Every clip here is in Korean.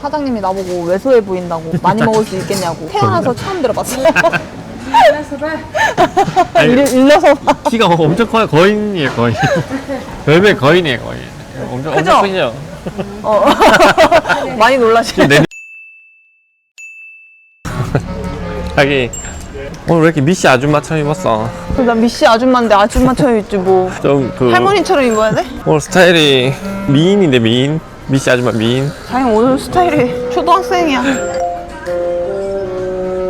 사장님이 나보고 왜소해 보인다고 많이 먹을 수 있겠냐고 태어나서 처음 들어봤어요. 일- 일러서 봐. 키가 엄청 커요. 거인이에요, 거인. 별배 거인이에요, 거인. 엄청, 그죠? 엄청 크죠? 어. 많이 놀라시네. 내 자기 오늘 왜 이렇게 미씨 아줌마처럼 입었어? 나 미씨 아줌마인데 아줌마처럼 입지 뭐. 좀 그 할머니처럼 입어야 돼? 오늘 스타일이 미인인데 미인 미씨 아줌마 미인 자기 오늘 스타일이 초등학생이야.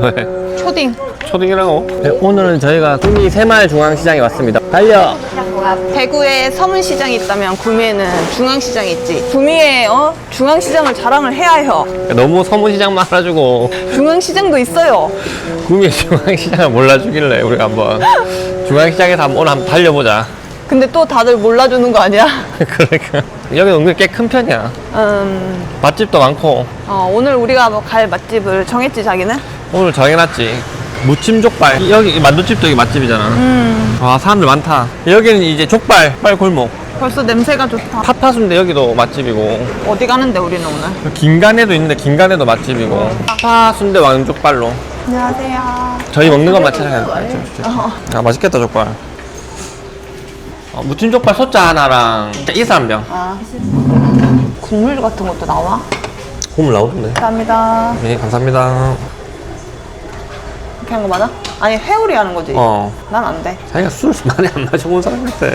왜 초딩. 초딩이라고? 네, 오늘은 저희가 구미 새마을중앙시장에 왔습니다 달려 대구에 서문시장이 있다면 구미에는 중앙시장이 있지. 구미에 어? 중앙시장을 자랑을 해야 해요. 너무 서문시장만 알아주고 중앙시장도 있어요. 구미 중앙시장을 몰라주길래 우리가 한번 중앙시장에서 한번 오늘 한번 달려보자 근데 또 다들 몰라주는 거 아니야? 그러니까. 여기 은근히 꽤큰 편이야. 음, 맛집도 많고. 어, 오늘 우리가 뭐갈 맛집을 정했지 자기는? 오늘 정해놨지. 무침 족발. 여기 만두집도 여기 맛집이잖아. 음, 아 사람들 많다. 여기는 이제 족발 족발 골목. 벌써 냄새가 좋다. 파파순대 여기도 맛집이고. 어디 가는데 우리는 오늘? 긴간에도 있는데 긴간에도 맛집이고. 파순대 왕족발로. 안녕하세요. 저희 먹는 것만 찾아가는 아 맛있겠다 족발 어, 무침 족발 소자 하나랑 이스 한 병. 아, 국물 같은 것도 나와? 국물 나오던데 감사합니다. 네 감사합니다 이렇게 한 거 맞아? 아니 회오리 하는 거지? 어 난 안 돼. 자기가 술 많이 안 마셔본 사람 같아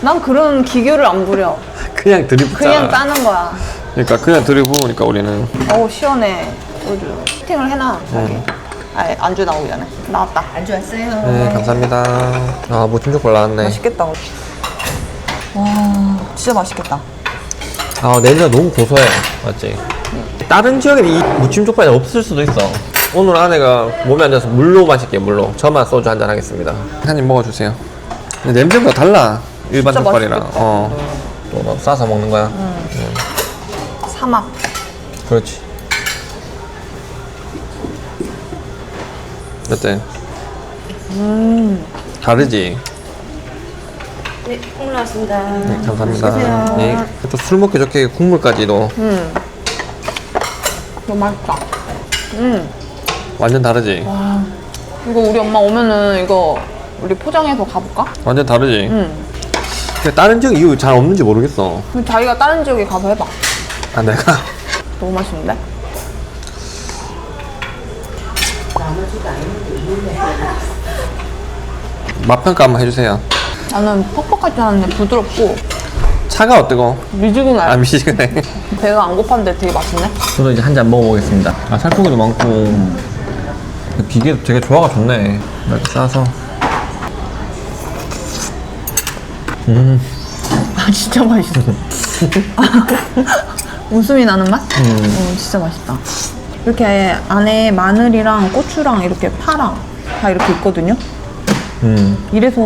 난 그런 기교를 안 부려. 그냥 들이붓자 그냥 따는 거야. 그러니까 그냥 들이부으니까 우리는 어우 시원해. 소주. 히팅을 해놔. 여기. 음. 아 안주 나오기 전에. 나왔다. 안주 왔어요. 네 감사합니다 아 무침 족발 나왔네 맛있겠다. 와 진짜 맛있겠다. 아 냄새가 너무 고소해 맞지? 다른 지역에는 이 무침 족발이 없을 수도 있어 오늘 아내가 몸에 앉아서 물로 마실게요 물로 저만 소주 한 잔 하겠습니다 한 입 먹어주세요 근데 냄새가 달라 일반 진짜 족발이랑 맛있겠다. 어또 너 싸서 먹는 거야 사막. 그렇지 어때? 음. 다르지? 네, 콩 나왔습니다. 네, 감사합니다 드세요. 네, 또 술 먹기 좋게 국물까지도 음. 너무 맛있다. 음. 완전 다르지? 이거 우리 엄마 오면은 이거 우리 포장해서 가볼까? 완전 다르지? 응. 근데 다른 지역 이유 잘 없는지 모르겠어 그럼 자기가 다른 지역에 가서 해봐. 아 내가 너무 맛있는데? 맛평가 한번 해주세요 나는 퍽퍽할 줄 알았는데 부드럽고 차가 어때고? 미지근해. 아 미치겠네 배가 안 고팠는데 되게 맛있네. 저도 이제 한 잔 먹어보겠습니다 아 살코기도 많고 비계도 되게 조화가 좋네 이렇게 싸서 아 진짜 맛있어. 웃음이 나는 맛? 어, 진짜 맛있다. 이렇게 안에 마늘이랑 고추랑 이렇게 파랑 다 이렇게 있거든요. 음. 이래서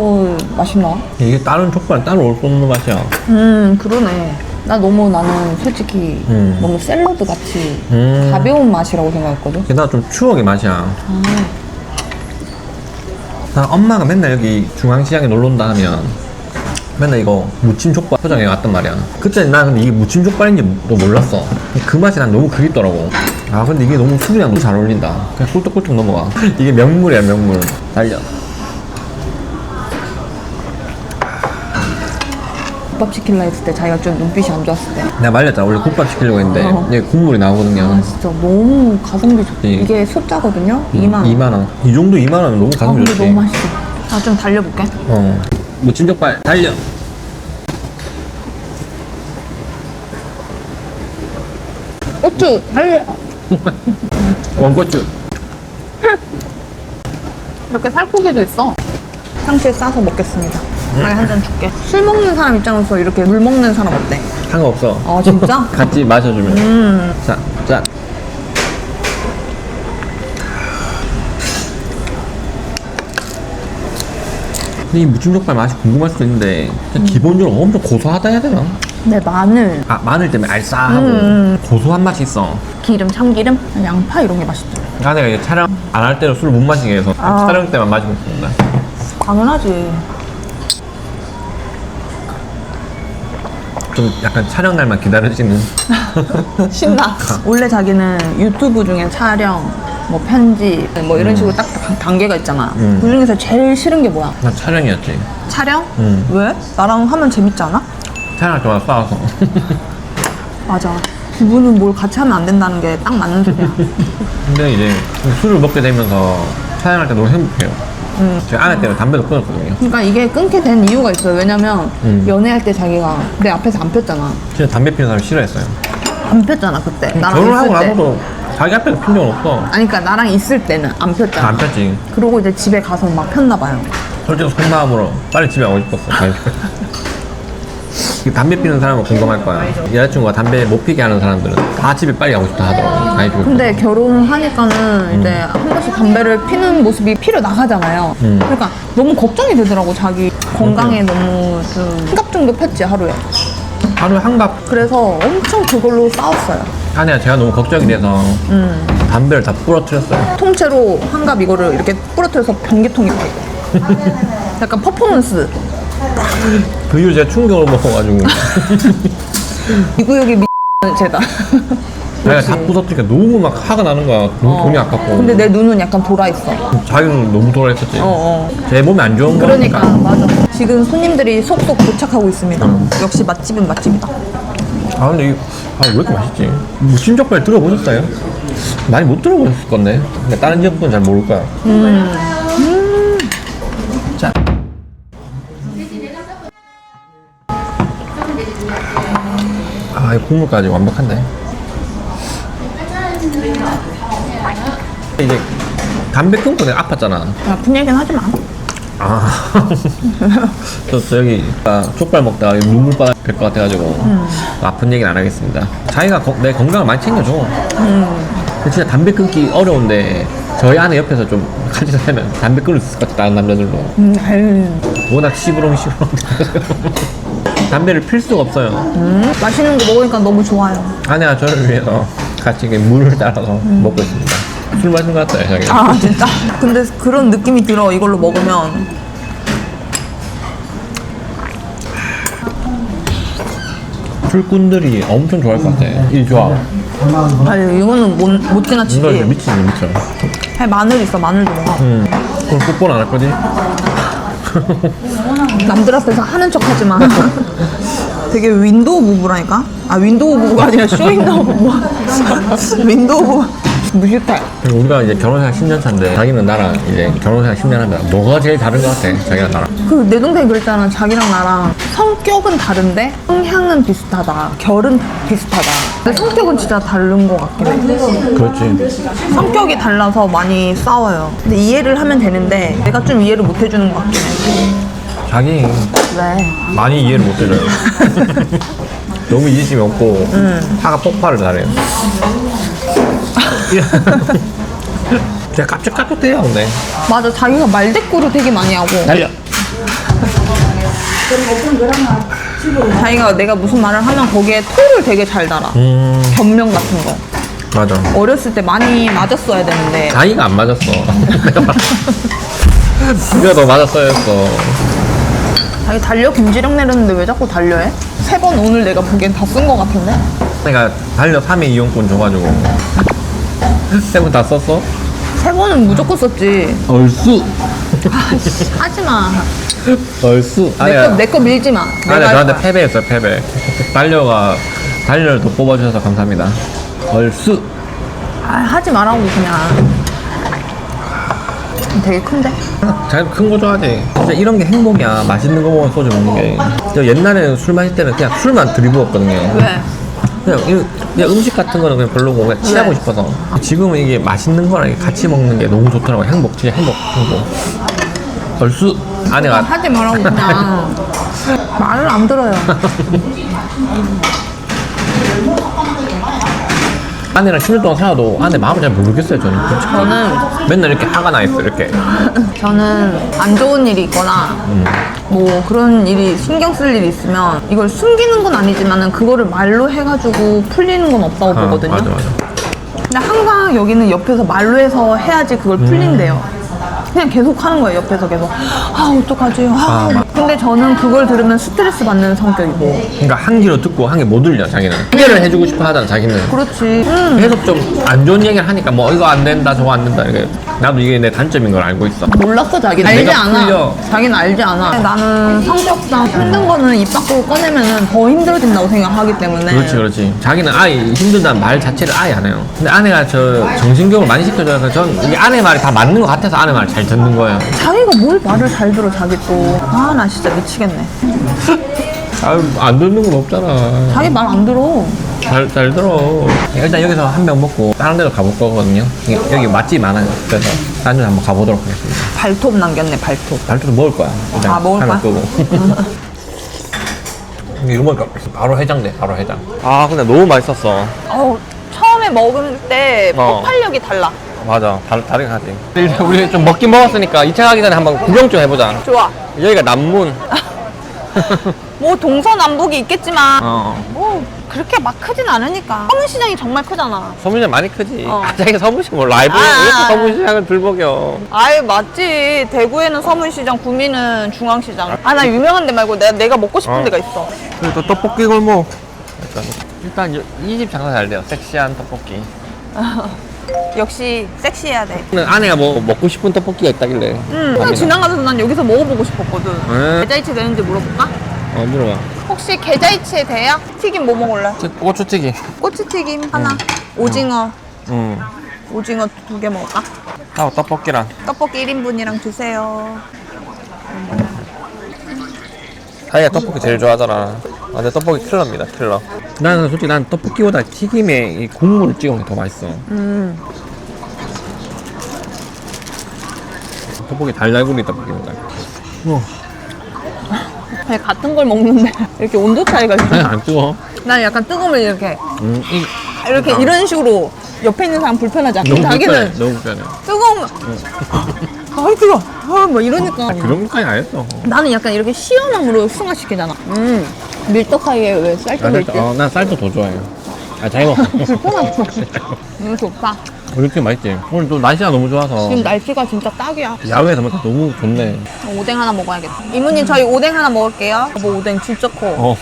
맛있나? 이게 다른 족발 따로 올 수 없는 맛이야. 음 그러네. 나 너무 나는 솔직히 음. 너무 샐러드 같이 음. 가벼운 맛이라고 생각했거든. 게다가 좀 추억의 맛이야. 나 엄마가 맨날 여기 중앙시장에 놀러 온다 하면 맨날 이거 무침 족발 포장해 왔단 말이야. 그때 나 근데 이게 무침 족발인지도 몰랐어. 그 맛이 난 너무 그립더라고. 아 근데 이게 너무 술이랑 너무 잘 어울린다. 그냥 꿀떡꿀떡 넘어가. 이게 명물이야 명물. 달려 국밥 시킬라 했을 때 자기가 좀 눈빛이 안 좋았을 때. 내가 말렸잖아 원래 국밥 시키려고 했는데 어. 이게 국물이 나오거든요 아 진짜 너무 가성비 좋다. 예. 이게 숫자거든요. 2만 원. 2만 원. 이 정도 2만 원은 너무 아 가성비 근데 좋지. 너무 맛있어. 아 좀 달려볼게. 어. 무침 족발 달려. 고추 달려. 원고추. 이렇게 살코기도 있어. 상추에 싸서 먹겠습니다. 자기 한잔 줄게. 술 먹는 사람 입장에서 이렇게 물 먹는 사람 어때? 상관없어. 아 진짜? 같이 마셔주면. 음. 자, 자. 근데 이 무침 족발 맛이 궁금할 수도 있는데 그냥 기본적으로 엄청 고소하다 해야 되나? 네 마늘, 아 마늘 때문에 알싸하고 음. 고소한 맛이 있어. 기름, 참기름, 양파 이런 게 맛있죠. 아내가 이제 촬영 안 할 때는 술을 못 마시게 해서 아. 촬영 때만 마시고 있습니다. 당연하지. 좀 약간 촬영 날만 기다려지는 신나. 원래 자기는 유튜브 중에 촬영, 뭐 편집, 뭐 이런 식으로 딱 단계가 있잖아. 음. 그 중에서 제일 싫은 게 뭐야? 나 촬영이었지 촬영? 음. 왜? 나랑 하면 재밌지 않아? 촬영할 때마다 싸워서 맞아. 두 분은 뭘 같이 하면 안 된다는 게 딱 맞는 소리야. 근데 이제 술을 먹게 되면서 촬영할 때 너무 행복해요 제가 아내 때문에 담배도 끊었거든요 그러니까 이게 끊게 된 이유가 있어요. 왜냐면 음. 연애할 때 자기가 내 앞에서 안 폈잖아. 진짜 담배 피우는 사람 싫어했어요 안 폈잖아 그때. 나랑 결혼하고 있을 때. 나서도 자기 앞에서 핀 적은 없어 아니 그러니까 나랑 있을 때는 안 폈잖아. 안 폈지 그러고 이제 집에 가서 막 폈나 봐요. 솔직히 속마음으로 빨리 집에 가고 싶었어 담배 피는 사람은 공감할 거야 여자친구가 담배 못 피게 하는 사람들은 다 집에 빨리 가고 싶다 하더라고 많이 피고 근데 결혼을 하니까는 이제 한 번씩 담배를 피는 모습이 피려 나가잖아요. 음. 그러니까 너무 걱정이 되더라고 자기 건강에 너무 좀 한갑 정도 폈지 하루에. 하루에 한갑 그래서 엄청 그걸로 싸웠어요. 아내가 제가 너무 걱정이 돼서 음. 담배를 다 부러뜨렸어요 통째로 한갑 이거를 이렇게 부러뜨려서 변기통에 펴고. 약간 퍼포먼스. 그 이후 제가 충격을 먹어가지고 이 구역이 미 죄다. 내가 다 부서뜨리니까 너무 막 화가 나는 거야 너무 돈이 아깝고 근데 내 눈은 약간 돌아 있어. 자기는 너무 돌아했었지 어, 어. 제 몸에 안 좋은 그러니까 거니까 맞아. 지금 손님들이 속속 도착하고 있습니다. 역시 맛집은 맛집이다. 아 근데 이거 아, 왜 이렇게 맛있지? 무침족발 들어보셨어요? 많이 못 들어보셨을 건데 근데 다른 지역분은 잘 모를 거야 아, 이 국물까지 완벽한데. 이제 담배 끊고 내가 아팠잖아. 아픈 얘기는 하지 마. 아. 저, 저 여기 아, 족발 먹다가 눈물바다 될것 같아가지고 아픈 얘기는 안 하겠습니다. 자기가 거- 내 건강을 많이 챙겨줘. 근데 진짜 담배 끊기 어려운데 저희 아내 옆에서 좀 같이 살면 담배 끊을 수 있을 것 같아 다른 남자들도. 음, 아유. 워낙 시부렁 시부렁. 담배를 필 수가 없어요. 음, 맛있는 거 먹으니까 너무 좋아요. 아내가 저를 위해서 같이 이렇게 물을 따라서 먹고 있습니다. 술 마신 것 같아요, 자기가. 아 진짜? 근데 그런 느낌이 들어 이걸로 먹으면 술꾼들이 엄청 좋아할 것 같아. 이 조합. 아유 이거는 못, 못 지나치지 미치지, 미쳐. 아, 마늘 있어 마늘도 먹어 음. 그럼 뽀뽀는 안 할 거지? 남들 앞에서 하는 척 하지만 되게 윈도우 부부라니까? 아 윈도우 부부가 아니라 쇼윈도우 부부 윈도우 부부 무식해 그리고 우리가 이제 결혼생활 10년 차인데 자기는 나랑 이제 결혼생활 10년 하면 뭐가 제일 다른 것 같아? 자기랑 나랑. 그 내 동생이 그랬잖아 자기랑 나랑 성격은 다른데 성향은 비슷하다 결은 비슷하다 근데 성격은 진짜 다른 것 같긴 해 그렇지. 성격이 달라서 많이 싸워요. 근데 이해를 하면 되는데 내가 좀 이해를 못 해주는 것 같긴 해. 자기 왜? 많이 이해를 못 해줘요. 너무 이해심이 없고 화가 폭발을 잘해요. 제가 깝죽깝죽해요, 근데. 맞아, 자기가 말대꾸를 되게 많이 하고 달려. 자기가 내가 무슨 말을 하면 거기에 토를 되게 잘 달아. 음, 변명 같은 거. 맞아. 어렸을 때 많이 맞았어야 되는데 자기가 안 맞았어. 내가 더 맞았어야 했어. 자기 달려 김지령 내렸는데 왜 자꾸 달려해? 세 번 오늘 내가 보기엔 다 쓴 것 같은데? 내가 달려 3회 이용권 줘가지고. 세번다 썼어? 세 번은 무조건 썼지. 얼쑤. 아씨, 하지 마. 얼쑤. 내거내거 밀지 마. 아니, 내가 할 저한테. 패배했어요, 패배. 달려가, 달려를 더 뽑아주셔서 감사합니다. 얼쑤. 아, 하지 말라고 그냥. 되게 큰데? 자기도 큰 거 좋아하지. 진짜 이런 게 행복이야. 맛있는 거 먹으면 소주 먹는 게. 저 옛날에는 술 마실 때는 그냥 술만 들이부었거든요. 왜? 그냥, 이- 그냥 음식 같은 거는 그냥 별로고 그냥 취하고 네. 싶어서. 지금은 이게 맛있는 거랑 같이 먹는 게 너무 좋더라고. 행복, 진짜 행복, 행복. 얼쑤. 아내가 하지 말라고 그냥 말을 안 들어요. 아내랑 10년 동안 살아도 아내 마음을 잘 모르겠어요, 저는. 저는 맨날 이렇게 화가 나 있어, 이렇게. 저는 안 좋은 일이 있거나 뭐 그런 일이 신경 쓸 일이 있으면 이걸 숨기는 건 아니지만은 그거를 말로 해가지고 풀리는 건 없다고 아, 보거든요. 맞아, 맞아. 근데 항상 여기는 옆에서 말로 해서 해야지 그걸 풀린대요. 그냥 계속 하는 거예요 옆에서 계속. 아 어떡하지? 아, 아, 맞- 근데 저는 그걸 들으면 스트레스 받는 성격이고. 그러니까 한 귀로 듣고 한 개 못 들려 자기는. 해결을 해주고 싶어 하잖아 자기는. 그렇지. 음. 계속 좀 안 좋은 얘기를 하니까 뭐 이거 안 된다 저거 안 된다 이렇게. 나도 이게 내 단점인 걸 알고 있어. 몰랐어 자기는. 내가 알지 않아 풀려. 자기는 알지 않아. 나는 성격상 힘든 거는 입 밖으로 꺼내면 더 힘들어진다고 생각하기 때문에. 그렇지 그렇지. 자기는 아예 힘들다는 말 자체를 아예 안 해요. 근데 아내가 저 정신교육을 많이 시켜줘서 전 이게 아내 말이 다 맞는 것 같아서 아내 말잘 듣는 거예요. 자기가 뭘 말을 잘 들어 자기 또 아 나 진짜 미치겠네. 아유 안 듣는 건 없잖아. 자기 말 안 들어. 잘, 잘 들어. 일단 여기서 한 병 먹고 다른 데로 가볼 거거든요. 여기, 여기 맛집 많아요. 그래서 다른 데 한번 가보도록 하겠습니다. 발톱 남겼네 발톱. 발톱도 먹을 거야. 일단 아, 먹을 거야? 끄고. 이거 먹으니까 바로 해장돼 바로 해장. 아 근데 너무 맛있었어. 어우 처음에 먹을 때 어. 폭발력이 달라 맞아. 다르, 다르긴 하지. 일단 우리 좀 먹긴 먹었으니까 2차 가기 전에 한번 구경 좀 해보자. 좋아. 여기가 남문. 뭐 동서남북이 있겠지만 어. 뭐 그렇게 막 크진 않으니까. 서문시장이 정말 크잖아. 서문시장 많이 크지. 어. 갑자기 서문시장 뭐 라이브 아, 아, 이렇게 아. 서문시장을 들먹여. 아이 맞지. 대구에는 서문시장 구미는 중앙시장. 아 나 유명한 데 말고 내가, 내가 먹고 싶은 어. 데가 있어. 그리고 또 떡볶이 골목. 일단 이 집 장사 잘 돼요. 섹시한 떡볶이 역시 섹시해야 돼. 아내가 뭐 먹고 싶은 떡볶이가 있다길래. 음, 그냥 지나가면서 난 여기서 먹어보고 싶었거든. 네. 계좌이체 되는지 물어볼까? 어 물어봐. 혹시 계좌이체 돼요? 튀김 뭐 먹을래? 고추튀김. 꼬치튀김 하나. 오징어. 응 오징어 두 개 먹을까? 하고 떡볶이랑. 떡볶이 1인분이랑 주세요. 자기가 떡볶이 제일 좋아하잖아 아, 근데 떡볶이 킬러입니다. 킬러 나는 솔직히 난 떡볶이보다 튀김에 이 국물을 찍으면 더 맛있어 음. 떡볶이 달달구리 떡볶이입니다 어, 그냥 같은 걸 먹는데 이렇게 온도 차이가 있어. 그냥 안 뜨거 난 약간 뜨거우면 이렇게 음, 이, 이렇게 이런 식으로 옆에 있는 사람 불편하지 않고 너무 자기는 불편해 너무 불편해. 뜨거우면 아이 뜨거 아뭐 이러니까. 그런 것까지 안 했어. 나는 약간 이렇게 시원함으로 승화시키잖아. 음 밀떡하게 왜 쌀떡 난 있지? 쌀- 어, 난 쌀도 더 좋아해요. 아 자기 먹어. 불편하고 음 좋다. 그렇게 맛있지. 오늘 또 날씨가 너무 좋아서. 지금 날씨가 진짜 딱이야. 야외에서 먹으니까 너무 좋네. 오뎅 하나 먹어야겠다. 이모님 저희 오뎅 하나 먹을게요. 뭐 오뎅 진짜 커. 어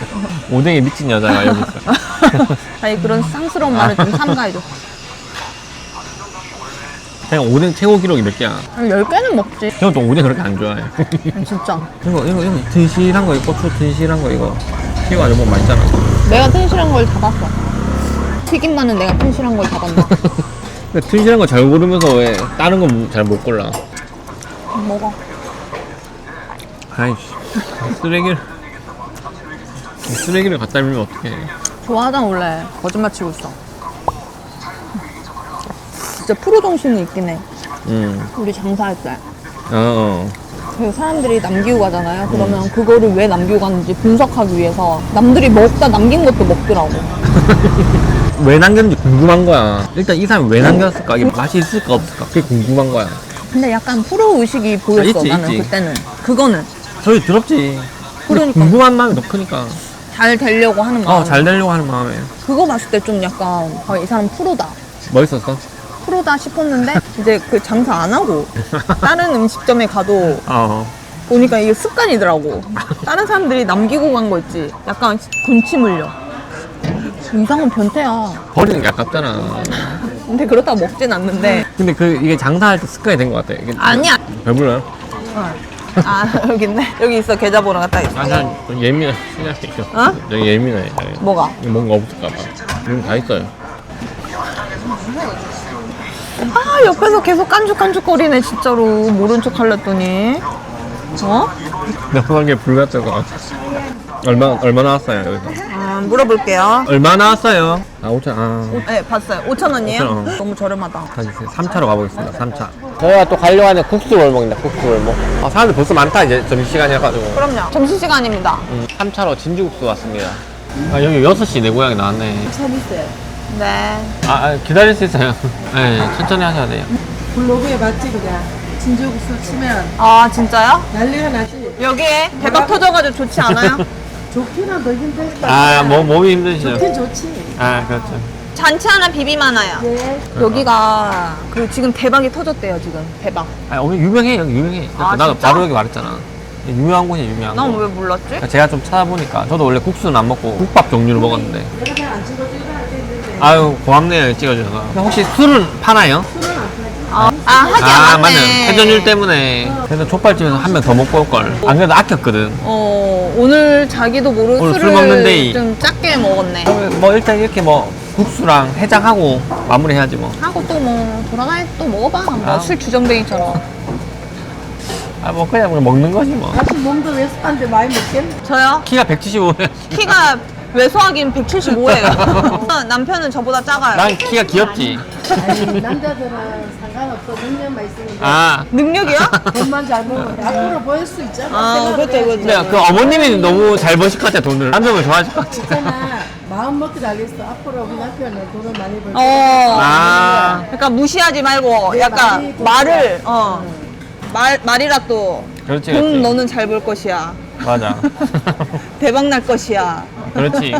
오뎅에 미친 여자가 여기 있어. 아니 그런 쌍스러운 말을 좀 삼가해줘 그냥 오뎅 최고 기록이 몇 개야? 한 10개는 먹지. 저는 또 오뎅 그렇게 안 좋아해. 아니, 진짜. 이거 이거 이거 튼실한 거 이거 고추 튼실한 거 이거. 이거 아주 뭐 맛있잖아 내가 튼실한 걸 잡았어. 튀김만은 내가 튼실한 걸 잡았나 근데 튼실한 거 잘 고르면서 왜 다른 거 잘 못 골라? 먹어. 아이씨. 쓰레기를. 쓰레기를 갖다 밀면 어떡해. 좋아하잖아 원래. 거짓말 치고 있어 진짜 프로 정신이 있긴 해. 음. 우리 장사할 때. 어, 어. 그 사람들이 남기고 가잖아요. 그러면 그거를 왜 남기고 갔는지 분석하기 위해서 남들이 먹다 남긴 것도 먹더라고. 왜 남겼는지 궁금한 거야. 일단 이 사람이 왜 남겼을까? 이게 맛이 있을까 없을까? 그게 궁금한 거야. 근데 약간 프로 의식이 보였어 아, 있지, 나는 있지. 그때는. 그거는. 저희 더럽지. 근데 그러니까. 궁금한 마음이 더 크니까. 잘 되려고 하는 마음 어 잘 되려고 하는 마음에 그거 봤을 때 좀 약간 아, 이 사람 프로다. 멋있었어? 프로다 싶었는데 이제 그 장사 안 하고 다른 음식점에 가도 어 보니까 이게 습관이더라고 다른 사람들이 남기고 간 거 있지 약간 군침 흘려 이상한 변태야 버리는 게 아깝잖아 근데 그렇다고 먹진 않는데 근데 그 이게 장사할 때 습관이 된 것 같아 이게 아니야 배불러요? 아 여기 있네 여기 있어 계좌번호가 딱 있어 아, 난 예민해. 신경 쓰여. 어? 저 예민해. 뭐가? 뭔가 없을까 봐. 지금 다 있어요. 아 옆에서 계속 깐죽깐죽거리네 진짜로 모른 척 하려더니 어? 나한 게 불같다가. 얼마, 얼마 나왔어요, 여기서? 아, 물어볼게요 얼마 나왔어요? 아, 5천, 아. 네 봤어요 5천 원이에요? 오천 원. 너무 저렴하다 다시 3차로 가보겠습니다, 3차. 저희가 또 가려고 하는 국수 골목입니다, 국수 골목. 아, 사람들 벌써 많다, 이제 점심시간이어가지고. 그럼요 점심시간입니다 음, 3차로 진주국수 왔습니다. 아, 여기 6시 내 고향이 나왔네. 네 아, 아, 기다릴 수 있어요. 네, 천천히 하셔야 돼요. 블로그에 맛집이다. 진주국수 치면 아 진짜요? 난리가 나지. 여기에 대박 터져가지고 좋지 않아요? 좋기는 더 힘들다. 아, 뭐, 몸이 힘드시죠? 좋긴 좋지. 아, 그렇죠. 잔치 하나 비빔 하나요. 네. 여기가 그 지금 대박이 터졌대요 지금 대박. 아니 오늘 유명해 여기 유명해 아, 나도 진짜? 바로 여기 말했잖아 유명한 곳이야 유명한 난 곳 왜 몰랐지? 제가 좀 찾아보니까 저도 원래 국수는 안 먹고 국밥 종류를 먹었는데 내가 찍어주기로 할 텐데. 아유 고맙네요 찍어줘서 혹시 술은 파나요? 아, 아 하기야 아 맞네. 회전율 때문에 그래서 족발집에서 한 명 더 먹고 올걸 안 그래도 아꼈거든 어 오늘 자기도 모르고 오늘 술 술을 먹는 데이. 좀 작게 먹었네. 그러면 뭐 일단 이렇게 뭐 국수랑 해장하고 마무리해야지 뭐 하고 또 뭐 돌아다니 또 먹어봐. 아. 뭐술 주정뱅이처럼. 아 뭐 그냥 뭐 먹는 거지 뭐 다시 몸도 왜소한데 많이 먹겠네. 저요? 키가 175 키가 왜소하긴 175예요. 남편은 저보다 작아요. 난 키가 귀엽지 아니, 남자들은 상관없어. 능력만 있으면 돼. 아 능력이요? 돈만 잘 먹으면 돼. 앞으로 보일 수 있잖아. 아, 생각을 그렇죠, 해야지. 그렇죠. 근데 그 어머님이 너무 잘 버실 것 같아 돈을 남편을 좋아하실 것 같아 있잖아. 마음 먹기 달렸어. 앞으로 우리 남편은 돈을 많이 벌 어. 아 그러니까 무시하지 말고 네, 약간 말을 어. 말 말이라 또 그렇지 돈 그렇지 너는 잘 벌 것이야. 맞아 대박 날 것이야. 그렇지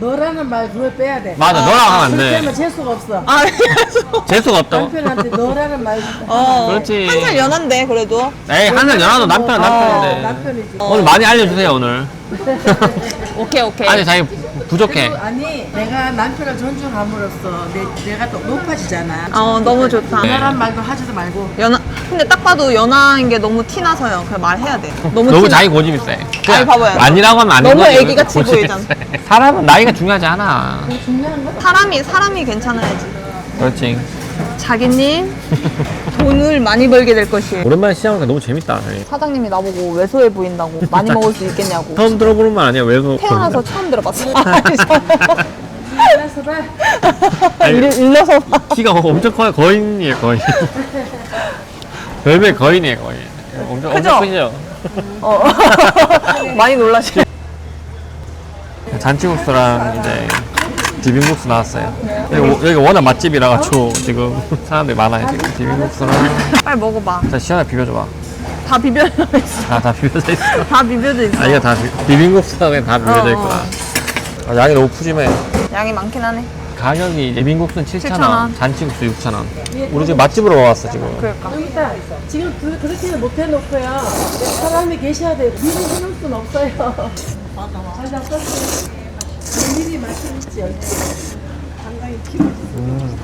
너라는 말 그걸 빼야 돼. 맞아 너랑 하면 그렇게 안돼 하면 재수가 없어. 아 그래서 재수가 없다고 남편한테 너라는 말. 어. 그렇지. 한살 연한데 그래도. 에이 하늘 연하도 남편은 어, 남편인데 남편이지. 오늘 많이 알려주세요 오늘 오케이 오케이. 아니 자기 부족해 그리고 아니 내가 남편을 존중함으로써 내, 내가 또 높아지잖아. 어 너무 좋다. 네. 연하란 말도 하지도 말고. 연하. 근데 딱 봐도 연하인 게 너무 티 나서요. 그냥 말해야 돼. 너무, 너무 티 나- 자기 고집이 세 아니, 봐봐요. 아니라고 하면 아닌 너무 거지 애기같이 고집이 보이잖아. 세. 사람은 나이가 중요하지 않아 사람이 사람이 괜찮아야지. 그렇지 자기님 돈을 많이 벌게 될 것이에요. 오랜만에 시작하니까 너무 재밌다 저희. 사장님이 나보고 왜소해 보인다고 많이 먹을 수 있겠냐고. 처음 들어보는 말 아니야 왜소 태어나서 처음 들어봤어. 알아서 봐. 일러서 봐. 키가 엄청 커요 거인이에요 거인 별별 거인이에요 거인 엄청? 엄청 크죠 어. 많이 놀라시. 잔치국수랑 이제 비빔국수 나왔어요 여기, 워- 여기 워낙 맛집이라 가지고 지금 사람들이 많아요 지금 비빔국수랑 빨리 먹어봐. 자 시원하게 비벼줘봐 다 비벼져 있어. 아, 다 비벼져 있어 다 비벼져 있어. 아 이거 다 비- 비빔국수가 그냥 다 비벼져 어, 있구나 아, 양이 너무 푸짐해 양이 많긴 하네. 가격이 이제 비빔국수는 7,000원, 7,000원. 잔치국수 6,000원 우리 지금 맛집으로 와왔어 지금 그러니까. 여기 있다. 지금 그, 그렇게는 못 해놓고요. 사람이 계셔야 돼요. 미리 해놓을 순 없어요. 잘 잡혔어요. 미리 맛이 있지. 상당히 키우지.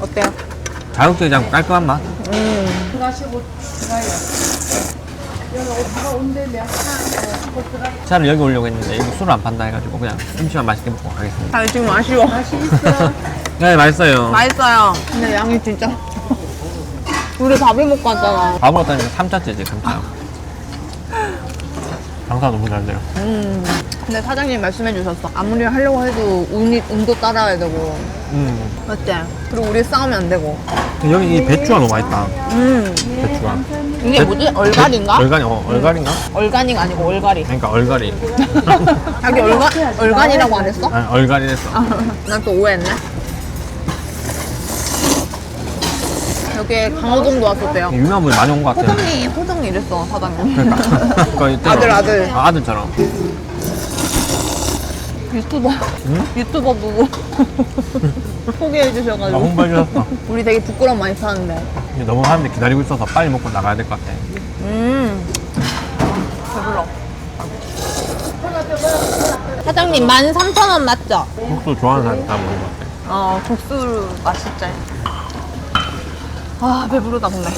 어때요? 자육대장 깔끔한 맛 들어가시고 들어가요. 차를 여기 오려고 했는데 여기 술을 안 판다 해가지고 그냥 음식만 맛있게 먹고 가겠습니다 아 지금 아쉬워. 맛이 있어. 네 맛있어요 맛있어요. 근데 양이 진짜. 우리 밥을 먹고 왔잖아. 밥을 갖다니까 3차째지 3차 장사 너무 잘 돼요 근데 사장님 말씀해 주셨어. 아무리 하려고 해도 운이, 운도 따라야 되고. 음. 맞지? 그리고 우리 싸우면 안 되고. 여기 이 배추가 너무 맛있다 음. 배추가 이게 뭐지? 얼갈인가? 얼간이 어 얼갈인가? 얼간이가 아니고 얼갈이. 그러니까 얼갈이 자기 얼가, 얼간이라고 안 했어? 아니 얼갈이 됐어 난 또 오해했네. 여기에 강호동도 왔었대요. 유명한 분이 많이 온 것 같아요 호정이, 호정이 이랬어, 사장님. 그러니까 때려. 아들, 아들. 아, 아들처럼 유튜버. 유튜버 부부. 소개해 나 주셔가지고. 홍보해 주셨어 우리 되게 부끄러움 많이 타는데. 이제 너무 사람들이 기다리고 있어서 빨리 먹고 나가야 될 것 같아 음. 배불러. 사장님, 13,000원 맞죠? 국수 좋아하는 사람 다 먹는 것 같아 어, 국수 맛있지. 아, 배부르다, 근데.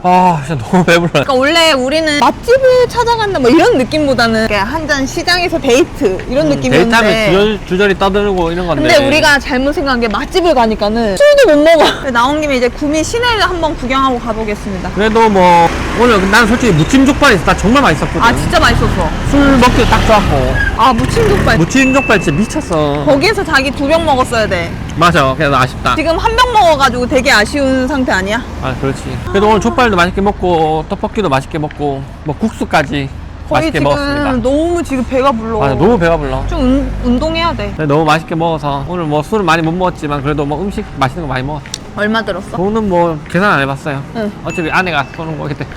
아 진짜 너무 배불러 그러니까 원래 우리는 맛집을 찾아간다 뭐 이런 느낌보다는 한 잔 시장에서 데이트 이런 느낌이었는데 데이트하면 주절, 주저리 떠들고 이런 건데. 근데 우리가 잘못 생각한 게 맛집을 가니까는 술도 못 먹어. 나온 김에 이제 구미 시내를 한번 구경하고 가보겠습니다. 그래도 뭐 오늘 난 솔직히 무침 족발이 나 정말 맛있었거든. 아 진짜 맛있었어. 술 먹기 딱 좋았고. 아 무침족발. 무침 족발 진짜 미쳤어. 거기에서 자기 두 병 먹었어야 돼 맞아. 그래서 아쉽다. 지금 한 병 먹어가지고 되게 아쉬운 상태 아니야? 아 그렇지. 그래도 오늘 족발도 맛있게 먹고 떡볶이도 맛있게 먹고 뭐 국수까지 거의 맛있게 지금 먹었습니다. 너무 지금 배가 불러. 맞아 너무 배가 불러. 좀 운, 운동해야 돼. 근데 너무 맛있게 먹어서. 오늘 뭐 술은 많이 못 먹었지만 그래도 뭐 음식 맛있는 거 많이 먹었어. 얼마 들었어? 돈은 뭐 계산 안 해봤어요. 응. 어차피 아내가 쏘는 거기 때문에.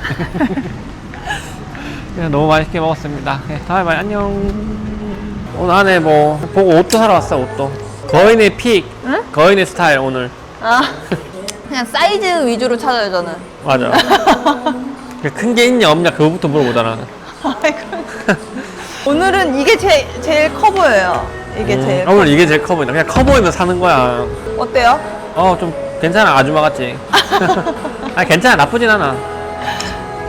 그냥 너무 맛있게 먹었습니다. 네, 다음에 봐요. 안녕. 오늘 안에 뭐 보고 옷도 사러 왔어 옷도 거인의 픽 응? 거인의 스타일 오늘. 아 그냥 사이즈 위주로 찾아요 저는. 맞아. 큰 게 있냐 없냐 그거부터 물어보잖아. 오늘은 이게 제, 제일 커 보여요. 이게 제일 음, 오늘 이게 제일 커 보인다 그냥 커 보이면 사는 거야. 어때요? 어 좀 괜찮아 아줌마 같지? 아 괜찮아 나쁘진 않아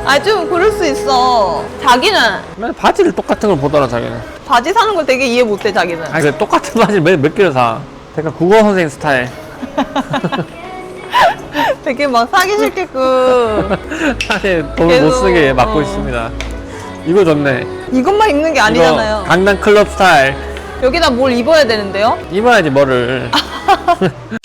아좀 그럴 수 있어. 자기는. 맨날 바지를 똑같은 걸 보더라 자기는. 바지 사는 걸 되게 이해 못해 자기는. 아니 그 똑같은 바지를 몇, 몇 개를 사? 약간 국어 선생님 스타일. 되게 막 사기 싫게끔. 사실 돈을 못 계속, 쓰게 막고 어. 있습니다. 이거 좋네. 이것만 입는 게 아니잖아요. 이거 강남 클럽 스타일. 여기다 뭘 입어야 되는데요? 입어야지 뭐를